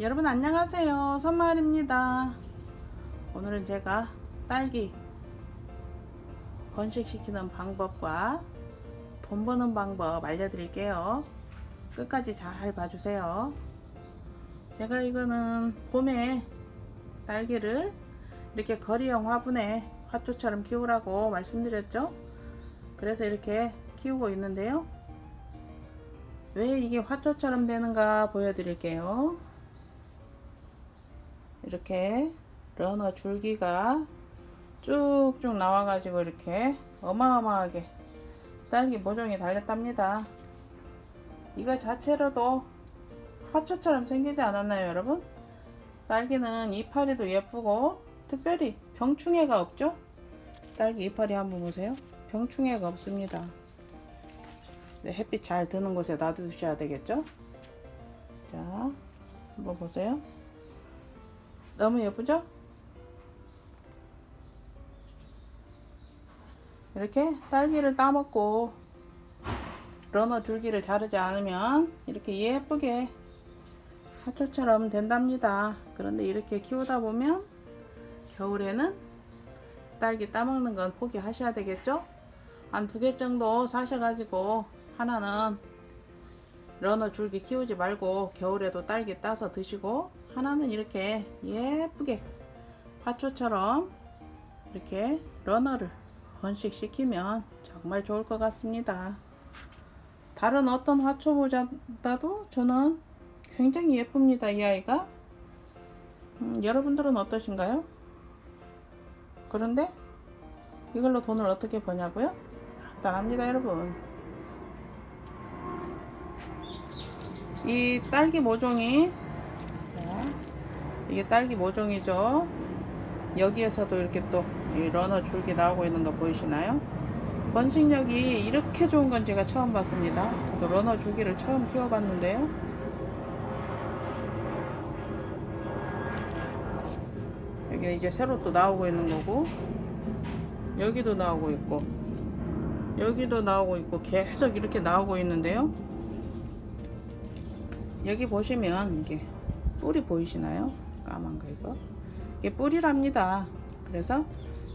여러분 안녕하세요. 선마을입니다. 오늘은 제가 딸기 번식시키는 방법과 돈 버는 방법 알려드릴게요. 끝까지 잘 봐주세요. 제가 이거는 봄에 딸기를 이렇게 거리형 화분에 화초처럼 키우라고 말씀드렸죠? 그래서 이렇게 키우고 있는데요. 왜 이게 화초처럼 되는가 보여드릴게요 이렇게 러너 줄기가 쭉쭉 나와가지고 이렇게 어마어마하게 딸기 모종이 달렸답니다. 이거 자체로도 화초처럼 생기지 않았나요, 여러분? 딸기는 이파리도 예쁘고 특별히 병충해가 없죠? 딸기 이파리 한번 보세요. 병충해가 없습니다. 네, 햇빛 잘 드는 곳에 놔두셔야 되겠죠? 자, 한번 보세요. 너무 예쁘죠? 이렇게 딸기를 따먹고 러너 줄기를 자르지 않으면 이렇게 예쁘게 화초처럼 된답니다. 그런데 이렇게 키우다 보면 겨울에는 딸기 따먹는 건 포기하셔야 되겠죠? 한 두 개 정도 사셔가지고 하나는 러너 줄기 키우지 말고 겨울에도 딸기 따서 드시고 하나는 이렇게 예쁘게 화초처럼 이렇게 러너를 번식시키면 정말 좋을 것 같습니다. 다른 어떤 화초보다도 저는 굉장히 예쁩니다. 이 아이가. 음, 여러분들은 어떠신가요? 그런데 이걸로 돈을 어떻게 버냐고요? 간단합니다, 여러분. 이 딸기 모종이 자, 이게 딸기 모종이죠. 여기에서도 이렇게 또이 러너 줄기 나오고 있는 거 보이시나요? 번식력이 이렇게 좋은 건 제가 처음 봤습니다. 저도 러너 줄기를 처음 키워봤는데요. 여기 이제 새로 또 나오고 있는 거고 여기도 나오고 있고 여기도 나오고 있고 계속 이렇게 나오고 있는데요. 여기 보시면 이게 뿌리 보이시나요? 까만 거 이거 이게 뿌리랍니다. 그래서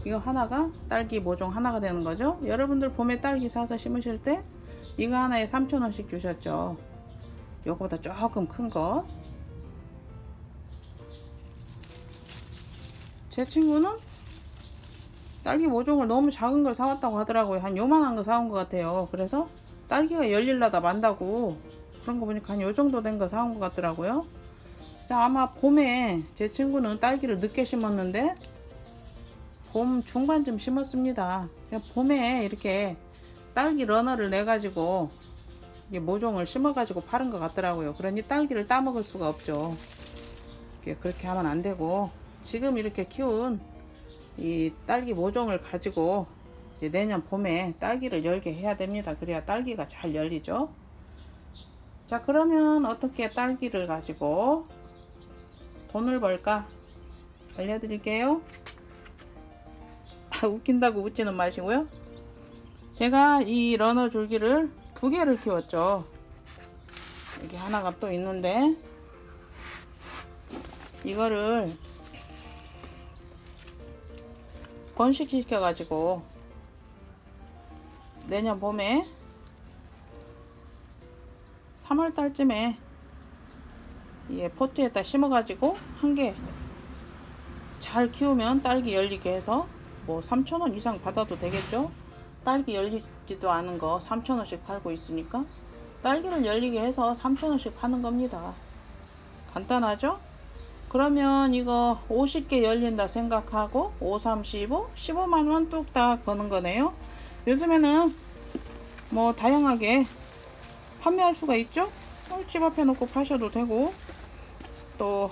이거 하나가 딸기 모종 하나가 되는 거죠. 여러분들 봄에 딸기 사서 심으실 때 이거 하나에 3,000원씩 주셨죠. 요거보다 조금 큰 거. 제 친구는 딸기 모종을 너무 작은 걸 사왔다고 하더라고요. 한 요만한 거 사온 것 같아요. 그래서 딸기가 열릴라다 만다고 그런 거 보니까 한 요 정도 된 거 사온 것 같더라고요. 아마 봄에 제 친구는 딸기를 늦게 심었는데 봄 중반쯤 심었습니다. 봄에 이렇게 딸기 러너를 내 가지고 모종을 심어 가지고 파는 것 같더라고요. 그러니 딸기를 따먹을 수가 없죠. 그렇게 하면 안 되고 지금 이렇게 키운 이 딸기 모종을 가지고 내년 봄에 딸기를 열게 해야 됩니다. 그래야 딸기가 잘 열리죠. 자 그러면 어떻게 딸기를 가지고 돈을 벌까 알려드릴게요. 아, 웃긴다고 웃지는 마시고요. 제가 이 러너 줄기를 두 개를 키웠죠. 여기 하나가 또 있는데 이거를 번식시켜 가지고 내년 봄에 3월 달쯤에 예, 포트에다 심어 가지고 한 개 잘 키우면 딸기 열리게 해서 뭐 3,000원 이상 받아도 되겠죠? 딸기 열리지도 않은 거 3,000원씩 팔고 있으니까 딸기를 열리게 해서 3,000원씩 파는 겁니다. 간단하죠? 그러면 이거 50개 열린다 생각하고 5, 3, 15, 15만원 뚝딱 버는 거네요. 요즘에는 뭐 다양하게 판매할 수가 있죠? 어, 집 앞에 놓고 파셔도 되고 또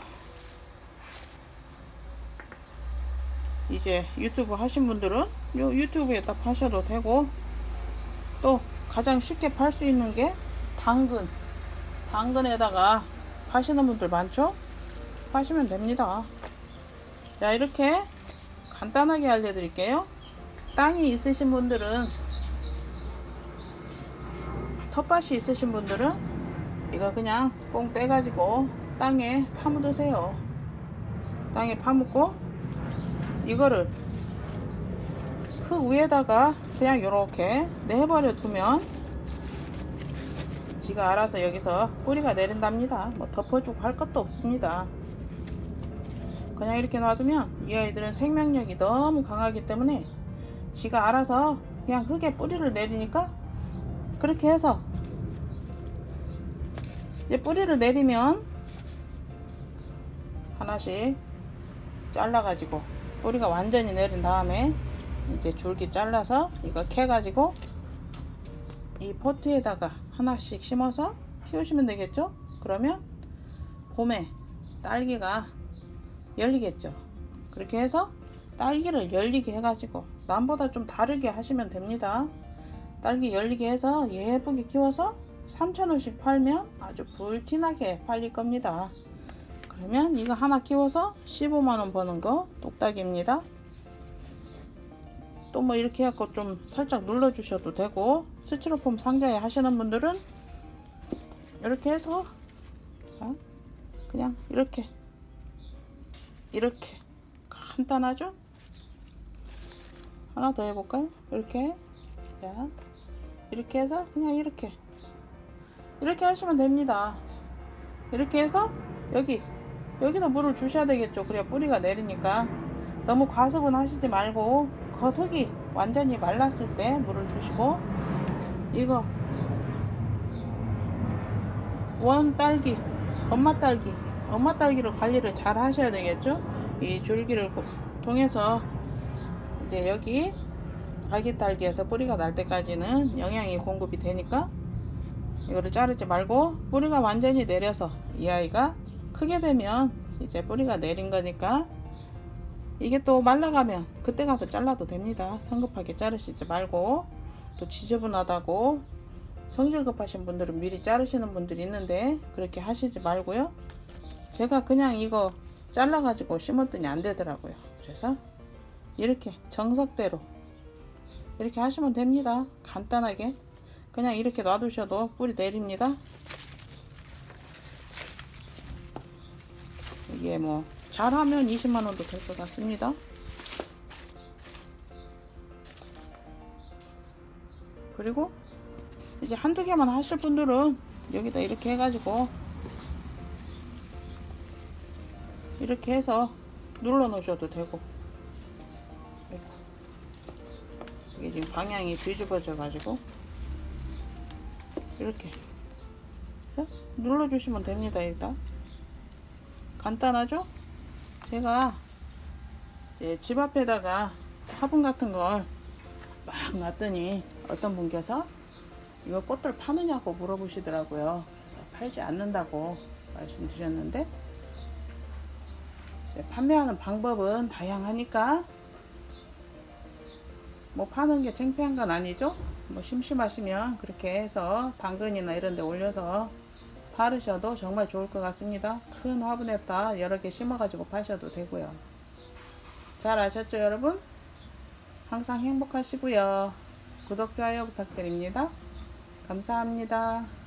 이제 유튜브 하신 분들은 요 유튜브에다 파셔도 되고 또 가장 쉽게 팔 수 있는 게 당근. 당근에다가 파시는 분들 많죠? 파시면 됩니다. 자 이렇게 간단하게 알려드릴게요. 땅이 있으신 분들은 텃밭이 있으신 분들은 이거 그냥 뽕 빼가지고 땅에 파묻으세요. 땅에 파묻고 이거를 흙 위에다가 그냥 이렇게 내버려 두면 지가 알아서 여기서 뿌리가 내린답니다. 뭐 덮어주고 할 것도 없습니다. 그냥 이렇게 놔두면 이 아이들은 생명력이 너무 강하기 때문에 지가 알아서 그냥 흙에 뿌리를 내리니까 그렇게 해서 이제 뿌리를 내리면 하나씩 잘라가지고 뿌리가 완전히 내린 다음에 이제 줄기 잘라서 이거 캐가지고 이 포트에다가 하나씩 심어서 키우시면 되겠죠? 그러면 봄에 딸기가 열리겠죠. 그렇게 해서 딸기를 열리게 해가지고 남보다 좀 다르게 하시면 됩니다. 딸기 열리게 해서 예쁘게 키워서 3,000원씩 팔면 아주 불티나게 팔릴 겁니다. 그러면 이거 하나 키워서 15만원 버는 거 똑딱입니다. 또 뭐 이렇게 해갖고 좀 살짝 눌러 주셔도 되고 스티로폼 상자에 하시는 분들은 이렇게 해서 자, 그냥 이렇게 이렇게 간단하죠? 하나 더 해볼까요? 이렇게 자 이렇게 해서 그냥 이렇게 이렇게 하시면 됩니다 이렇게 해서 여기 여기다 물을 주셔야 되겠죠. 그래야 뿌리가 내리니까. 너무 과습은 하시지 말고 겉흙이 완전히 말랐을 때 물을 주시고 이거 원 딸기 엄마 딸기 엄마 딸기를 관리를 잘 하셔야 되겠죠. 이 줄기를 고- 통해서 이제 여기 아기 딸기에서 뿌리가 날 때까지는 영양이 공급이 되니까 이거를 자르지 말고 뿌리가 완전히 내려서 이 아이가 크게 되면 이제 뿌리가 내린 거니까 이게 또 말라가면 그때 가서 잘라도 됩니다. 성급하게 자르시지 말고 또 지저분하다고 성질 급하신 분들은 미리 자르시는 분들이 있는데 그렇게 하시지 말고요. 제가 그냥 이거 잘라 가지고 심었더니 안 되더라고요. 그래서 이렇게 정석대로 이렇게 하시면 됩니다. 간단하게 그냥 이렇게 놔두셔도 뿌리 내립니다 이게 뭐 잘하면 20만원도 될 것 같습니다 그리고 이제 한두 개만 하실 분들은 여기다 이렇게 해가지고 이렇게 해서 눌러 놓으셔도 되고. 이게 지금 방향이 뒤집어져 가지고 이렇게 눌러 주시면 됩니다 일단 간단하죠 제가 집 앞에다가 화분 같은 걸 막 놨더니 어떤 분께서 이거 꽃들 파느냐고 물어보시더라고요. 그래서 팔지 않는다고 말씀드렸는데 판매하는 방법은 다양하니까 뭐 파는 게 창피한 건 아니죠. 뭐 심심하시면 그렇게 해서 당근이나 이런 데 올려서 파르셔도 정말 좋을 것 같습니다. 큰 화분에다 여러 개 심어가지고 파셔도 되고요. 잘 아셨죠, 여러분? 항상 행복하시고요. 구독, 좋아요 부탁드립니다. 감사합니다.